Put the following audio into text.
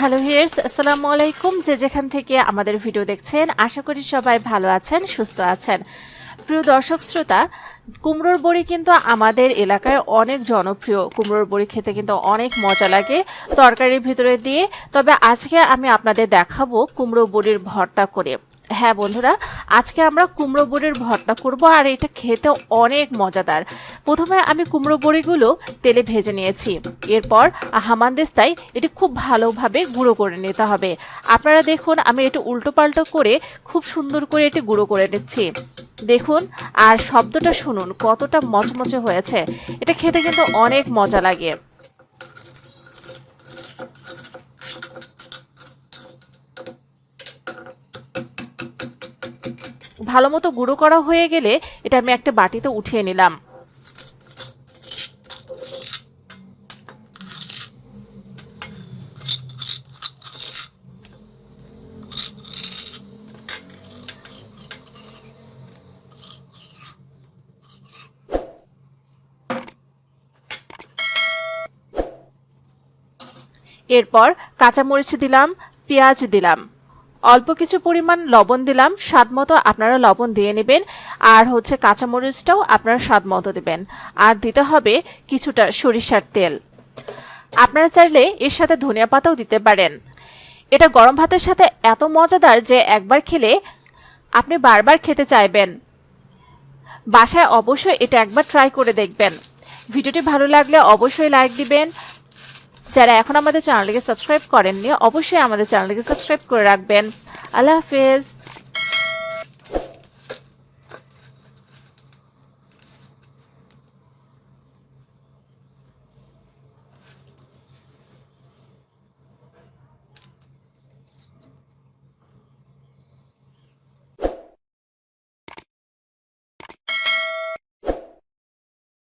Hello here's আসসালামু আলাইকুম। যে যেখান থেকে আমাদের ভিডিও দেখছেন, আশা করি সবাই ভালো আছেন, সুস্থ আছেন। প্রিয় দর্শক শ্রোতা, কুমড়োর বড়ি কিন্তু আমাদের এলাকায় অনেক জনপ্রিয়। কুমড়োর বড়ি খেতে কিন্তু অনেক মজা লাগে তরকারির ভিতরে দিয়ে। তবে আজকে আমি আপনাদের দেখাবো কুমড়ো বড়ির ভর্তা করে। হ্যাঁ বন্ধুরা, আজকে আমরা কুমড়ো বড়ির ভর্তা করব আর এটা খেতে অনেক মজাদার। প্রথমে আমি কুমড়ো বড়িগুলো তেলে ভেজে নিয়েছি। এরপর হামানদিস্তায় এটি খুব ভালোভাবে গুঁড়ো করে নিতে হবে। আপনারা দেখুন, আমি এটি উল্টো পাল্টো করে খুব সুন্দর করে এটি গুঁড়ো করে নিচ্ছি। দেখুন, আর শব্দটা শুনুন, কতটা মচমচে হয়েছে। এটা খেতে কিন্তু অনেক মজা লাগে। ভালো মতো গুঁড়ো করা হয়ে গেলে এটা আমি একটা বাটিতে উঠিয়ে নিলাম। এরপর কাঁচামরিচ দিলাম, পেঁয়াজ দিলাম। অল্প কিছু পরিমাণ লবণ দিলাম, স্বাদ মতো আপনারা লবণ দিয়ে নেবেন, আর হচ্ছে কাঁচামরিচটাও আপনারা স্বাদ মতো দেবেন। আর দিতে হবে কিছুটা সরিষার তেল। আপনারা চাইলে এর সাথে ধনিয়া পাতাও দিতে পারেন। এটা গরম ভাতের সাথে এত মজাদার যে একবার খেলে আপনি বারবার খেতে চাইবেন। বাসায় অবশ্যই এটা একবার ট্রাই করে দেখবেন। ভিডিওটি ভালো লাগলে অবশ্যই লাইক দিবেন যারা এখন আমাদের চ্যানেলটিকে সাবস্ক্রাইব করেননি অবশ্যই আমাদের চ্যানেলটিকে সাবস্ক্রাইব করে রাখবেন। আল্লাহ হাফেজ।